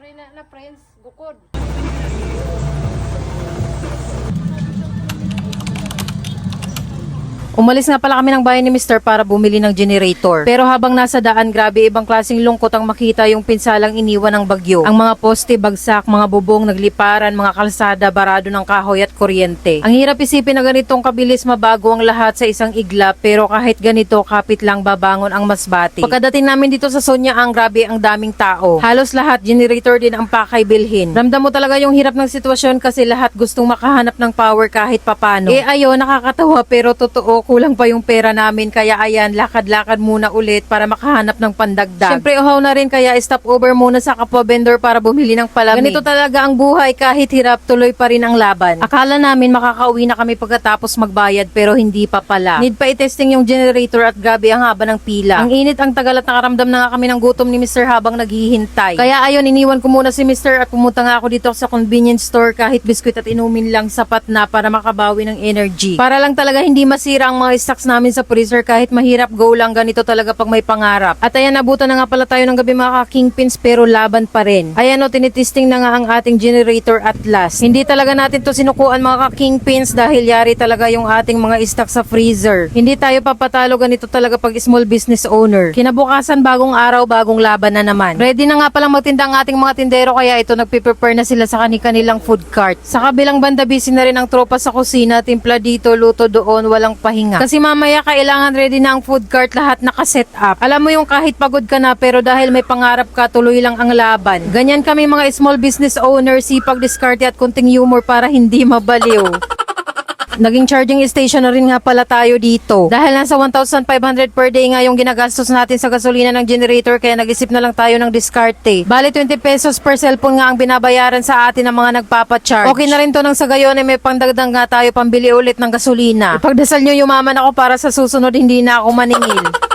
rin na, na friends, gukod. Umalis nga pala kami ng bahay ni Mr. para bumili ng generator. Pero habang nasa daan, grabe ibang klaseng lungkot ang makita yung pinsalang iniwan ng bagyo. Ang mga poste, bagsak, mga bubong, nagliparan, mga kalsada, barado ng kahoy at kuryente. Ang hirap isipin na ganitong kabilis mabago ang lahat sa isang igla pero kahit ganito, kapit lang babangon ang masbati. Pagkadating namin dito sa Sonya, ang grabe ang daming tao. Halos lahat generator din ang pakay bilhin. Ramdam mo talaga yung hirap ng sitwasyon kasi lahat gustong makahanap ng power kahit papano. Eh ayo, nakakatawa pero totoo, kulang pa yung pera namin kaya ayan, lakad-lakad muna ulit para makahanap ng pandagdag. Siyempre uhaw na rin kaya stop over muna sa kapwa vendor para bumili ng palamig. Ganito talaga ang buhay kahit hirap tuloy pa rin ang laban. Akala namin makakauwi na kami pagkatapos magbayad pero hindi pa pala. Need pa i-testing yung generator at grabe ang haba ng pila. Ang init ang tagal at nakaramdam na nga kami ng gutom ni Mr. habang naghihintay. Kaya ayon, iniwan ko muna si Mr. at pumunta nga ako dito sa convenience store kahit biskwit at inumin lang sapat na para makabawi ng energy. Para lang talaga hindi masira ang mga stocks namin sa freezer kahit mahirap go lang ganito talaga pag may pangarap. At ayan, nabutan na nga pala tayo ng gabi mga ka-kingpins pero laban pa rin. Ayan o, tinitesting na nga ang ating generator at last. Hindi talaga natin to sinukuan mga ka-kingpins dahil yari talaga yung ating mga stock sa freezer. Hindi tayo papatalo ganito talaga pag small business owner. Kinabukasan bagong araw, bagong laban na naman. Ready na nga palang magtinda ang ating mga tindero kaya ito nagpe-prepare na sila sa kani-kanilang food cart. Sa kabilang banda busy na rin ang tropa sa kusina, timpla dito, luto doon, walang pahinga. Kasi mamaya kailangan ready na ang food cart lahat nakaset up. Alam mo yung kahit pagod ka na pero dahil may pangarap ka, tuloy lang ang laban. Ganyan kami mga small business owner, sipag diskarte at kunting humor para hindi mabaliw. Naging charging station na rin nga pala tayo dito. Dahil nasa 1,500 per day nga yung ginagastos natin sa gasolina ng generator kaya nag-isip na lang tayo ng diskarte. Bali 20 pesos per cellphone nga ang binabayaran sa atin ng mga nagpapacharge. Okay na rin to nang sa gayon ay may pangdagdag nga tayo pambili ulit ng gasolina. Ipagdasal nyo yumaman ako para sa susunod hindi na ako maningil.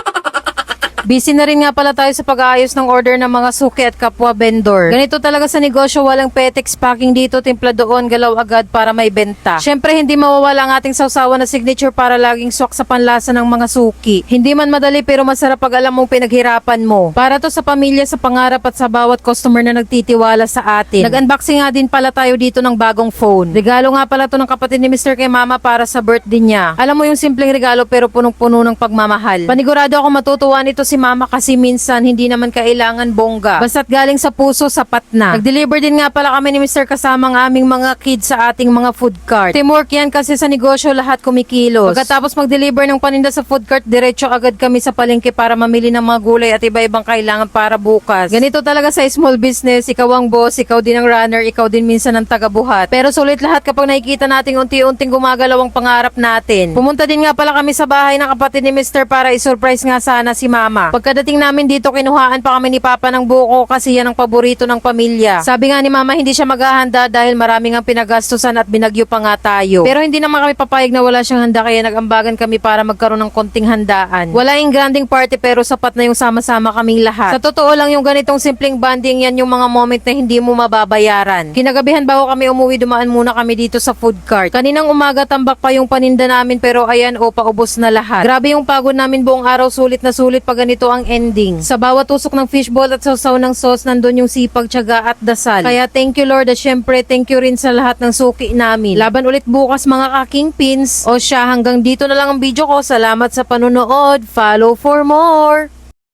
Busy na rin nga pala tayo sa pag-aayos ng order ng mga suki at kapwa vendor. Ganito talaga sa negosyo, walang petex packing dito, timpla doon, galaw agad para may benta. Syempre, hindi mawawala ang ating sausawan na signature para laging swak sa panlasa ng mga suki. Hindi man madali pero masarap pag alam mong pinaghirapan mo. Para to sa pamilya, sa pangarap at sa bawat customer na nagtitiwala sa atin. Nag-unboxing nga din pala tayo dito ng bagong phone. Regalo nga pala to ng kapatid ni Mr. kay Mama para sa birthday niya. Alam mo yung simpleng regalo pero punong-puno ng pagmamahal. Panigurado ako matutuwa nito si Mama kasi minsan hindi naman kailangan bongga. Basta't galing sa puso, sapat na. Nag-deliver din nga pala kami ni Mr. kasama ang aming mga kids sa ating mga food cart. Teamwork yan kasi sa negosyo lahat kumikilos. Pagkatapos mag-deliver ng paninda sa food cart, diretso agad kami sa palengke para mamili ng mga gulay at iba-ibang kailangan para bukas. Ganito talaga sa small business, ikaw ang boss, ikaw din ang runner, ikaw din minsan ang tagabuhat. Pero sulit lahat kapag nakikita nating unti-unting gumagalaw ang pangarap natin. Pumunta din nga pala kami sa bahay ng kapatid ni Mr. para i-surprise nga sana si Mama. Pagkadating namin dito, kinuhaan pa kami ni Papa ng buko kasi yan ang paborito ng pamilya. Sabi nga ni Mama, hindi siya maghahanda dahil maraming ang pinagastusan at binagyo pa nga tayo. Pero hindi naman kami papayag na wala siyang handa kaya nag-ambagan kami para magkaroon ng konting handaan. Wala yung granding party pero sapat na yung sama-sama kaming lahat. Sa totoo lang yung ganitong simpleng banding yan yung mga moment na hindi mo mababayaran. Kinagabihan bago kami umuwi, dumaan muna kami dito sa food cart. Kaninang umaga tambak pa yung paninda namin pero ayan o paubos na lahat. Grabe yung pagod namin buong araw, sulit na sulit pag ang ending. Sa bawat tusok ng fishball at sausaw ng sauce, nandun yung sipag, tiyaga at dasal. Kaya thank you Lord at syempre thank you rin sa lahat ng suki namin. Laban ulit bukas mga kaking pins. O siya, hanggang dito na lang ang video ko. Salamat sa panonood. Follow for more.